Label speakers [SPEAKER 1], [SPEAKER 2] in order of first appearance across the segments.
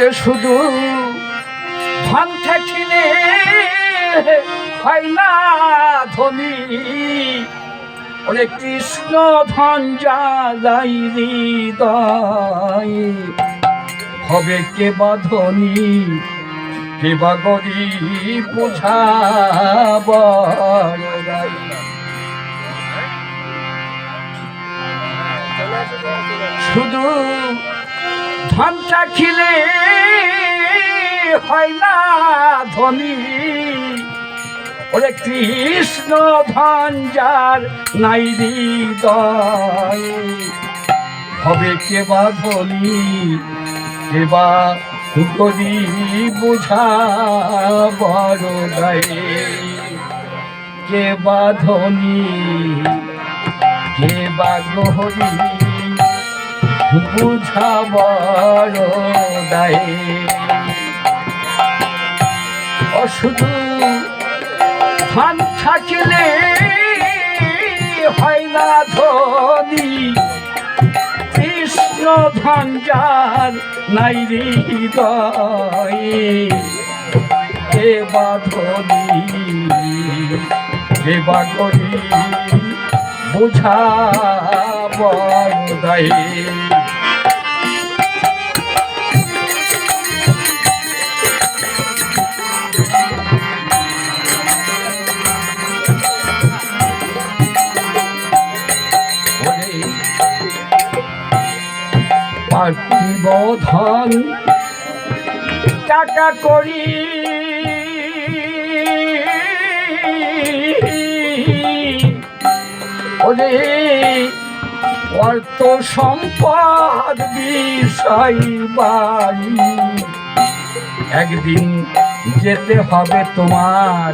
[SPEAKER 1] ওরে শুধু ধন থাকিলে ধনী কৃষ্ণ ধন যাই হবে কে বা ধনী, কে বা গরিব বোঝাবার দায়। শুধু ধন চাখিলে হয় না ধনী ওরে কৃষ্ণ ধন যার নাই হবে কে বা ধনী কে বা গরিব বোঝা বড় গায়ে। কে বা ধনী কে বা গরিব বুঝাবার দায়ে। অশুধু ধান থাকিলে হয় না ধনী। কৃষ্ণ ধান যার নাই হৃদয়ে কে বা ধনী কে বা করি বুঝা ওরে পার্থিব ধন টাকা করি ওরে অর্থ সম্পদ বিষয় বাড়ি। একদিন যেতে হবে তোমার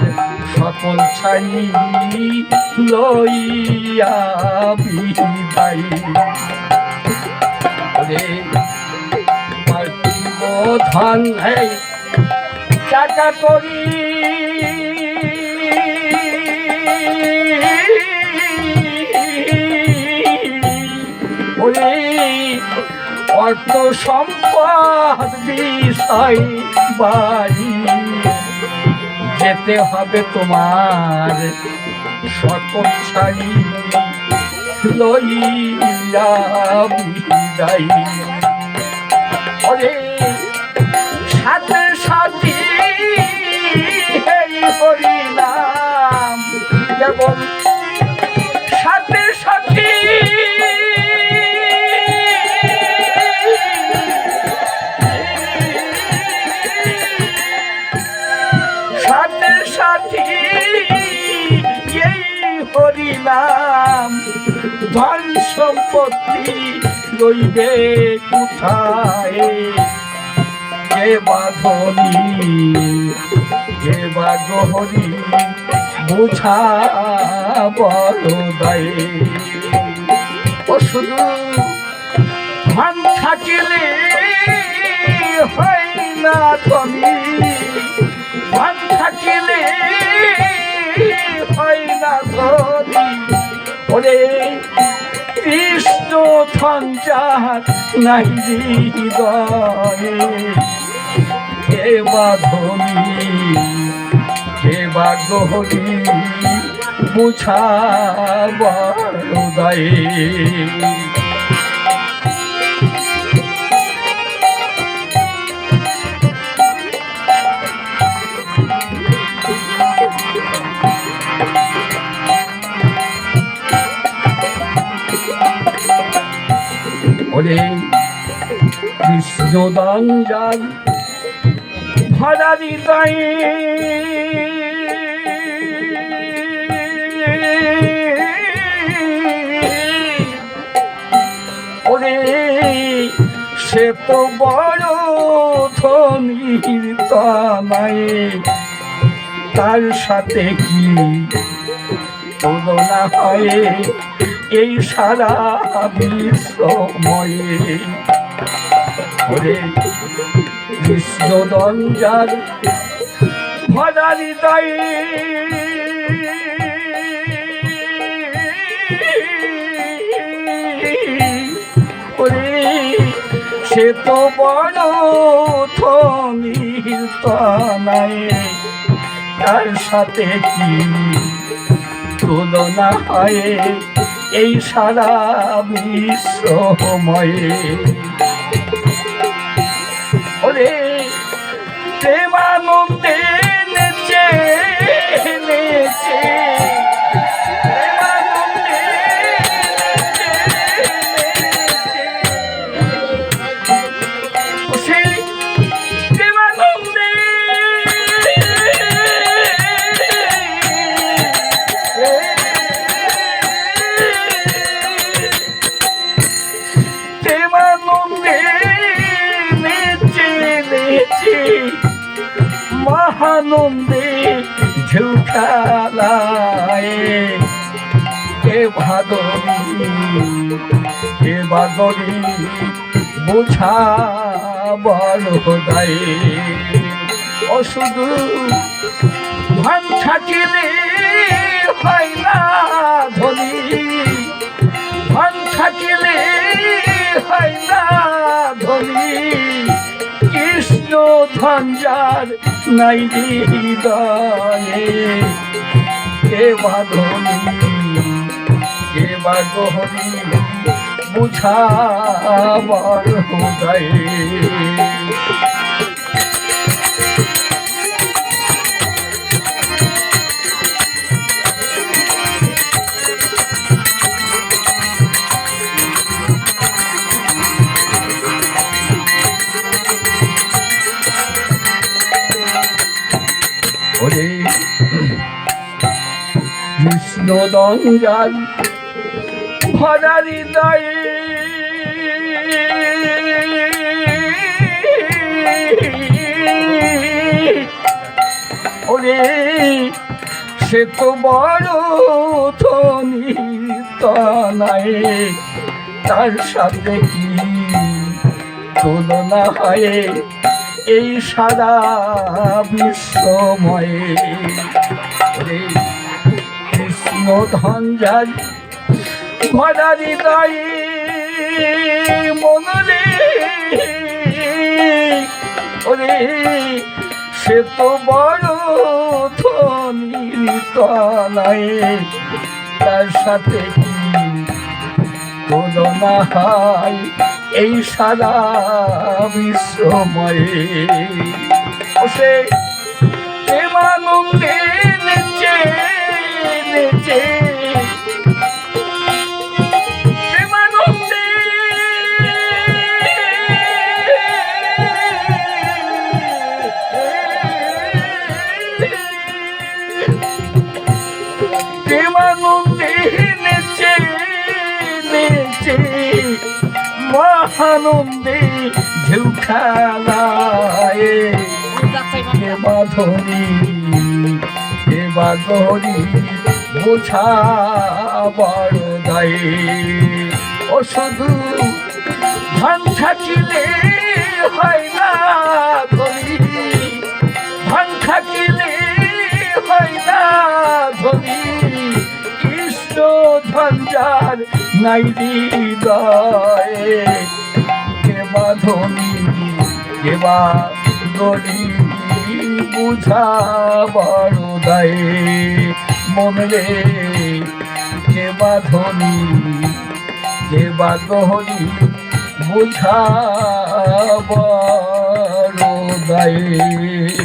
[SPEAKER 1] সকল ছাই লইয়া বিদায়। ধন টাকা করি ওরে অর্থ সম্পদ বিষয় বাড়ি। যেতে হবে তোমার সকল ছাড়ি। লইয়া বিদায়। সাথে সাথী সাথে এই হরিনাম ধন সম্পত্তি রইবে কোথায়? কে বাঁধনি কে বা গহরি, বুঝা বড় দায়ে। ও শুধু ধন থাকিলে হয় না ধনী। ধন থাকিলে হয় না ধনী ওরে কৃষ্ণ যাহার নাই হৃদয়ে। কে বা ধনী ওরে কৃষ্ণদান যান ভরা হৃদয়ে ওরে, সে তো বড় ধনির তনায়ে তার সাথে কি তুলনা হয়? এই সারা বিশ্বময়ে। ওরে কৃষ্ণদঞ্জার ওরে সে তো বড় তার সাথে কি তুলনা হয়? এই সারা বিশ্বময়ে। ওরে প্রেমানন্দে মহানন্দে ঢেউ খেলায়। কে ভাদরি বোঝা বড় দায়ে ও শুধু ধান থাকিলে হয় না ধনী। ধান থাকিলে ধঞ্জার নাই হৃদয়ে। কে বাঁধনি কে বাগহনি বুঝাবার হৃদয়ে। ওরে। কৃষ্ণ দঙ্গাল ভরা হৃদয়ে ওরে সে তো বড় ধনী তার সাথে কি তুলনা এই সারা বিশ্বময়ে। কৃষ্ণ ধঞ্জার ভরা হৃদয়ে মনরে ওরে সে তো বড় ধনী তলায় তার সাথে কি তুলনা হয় এই সারা বিশ্বময়ে। সে নেচে নেচে মহানন্দে ঢেউ খেলায় কে বাঁধনি বোঝা বড় দায়ে। ও শুধু ধান থাকিলে হয় না ধনী। ধান থাকিলে হয় না ধনী। কৃষ্ণ ধঞ্জার নাই হৃদয়ে। বাঁধনি কেবা গরি বুঝা বড় দায়ে মন রে। কে বাঁধনি কে বা বুঝা বড় দায়ে